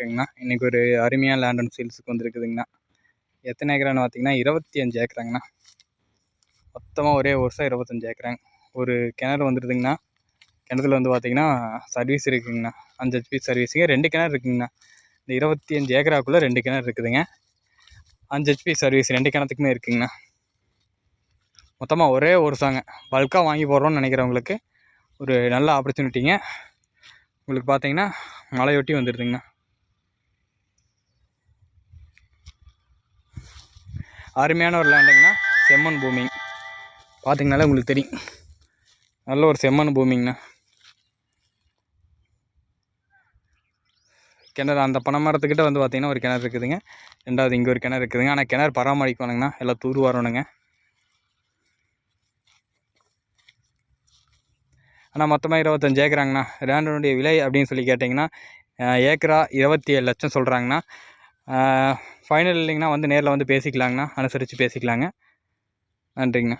இருக்குங்கண்ணா இன்றைக்கி ஒரு அருமையான லேண்ட் அண்ட் சேல்ஸுக்கு வந்துருக்குதுங்கண்ணா. எத்தனை ஏக்கரான்னு பார்த்தீங்கன்னா இருபத்தி அஞ்சு ஏக்கராங்கண்ணா. மொத்தமாக ஒரே வருஷம் இருபத்தஞ்சி ஏக்கராங்க. ஒரு கிணறு வந்துடுதுங்கண்ணா கிணத்துல வந்து பார்த்தீங்கன்னா சர்வீஸ் இருக்குங்கண்ணா. அஞ்சு ஹெச்பி சர்வீஸுங்க ரெண்டு கிணறு இருக்குங்கண்ணா. இந்த இருபத்தி அஞ்சு ஏக்கராக்குள்ளே ரெண்டு கிணறு இருக்குதுங்க. அஞ்சு ஹெச்பி சர்வீஸ் ரெண்டு கிணத்துக்குமே இருக்குங்கண்ணா. மொத்தமாக ஒரே வருஷங்க. பல்காக வாங்கி போடுறோன்னு நினைக்கிறவங்களுக்கு ஒரு நல்ல ஆப்பர்ச்சுனிட்டிங்க உங்களுக்கு பார்த்தீங்கன்னா மலையொட்டி வந்துடுதுங்கண்ணா அருமையான ஒரு லேண்டுங்கண்ணா செம்மண் பூமி. பார்த்தீங்கனாலே உங்களுக்கு தெரியும். நல்ல ஒரு செம்மண் பூமிங்கண்ணா. கிணறு அந்த பனை மரத்துக்கிட்ட வந்து பார்த்தீங்கன்னா ஒரு கிணறு இருக்குதுங்க. ரெண்டாவது இங்கே ஒரு கிணறு இருக்குதுங்க. ஆனால் கிணறு பராமரிக்கணுங்கண்ணா. எல்லாம் தூர் வரணுங்க. ஆனால் மொத்தமாக இருபத்தஞ்சு ஏக்கராங்கண்ணா. லேண்டனுடைய விலை அப்படின்னு சொல்லி கேட்டிங்கன்னா ஏக்கரா இருபத்தி ஏழு லட்சம் சொல்கிறாங்கண்ணா ஃபைனல் இல்லைங்கண்ணா வந்து நேரில் வந்து பேசிக்கலாங்கண்ணா. அனுசரித்து பேசிக்கலாங்க. நன்றிங்கண்ணா.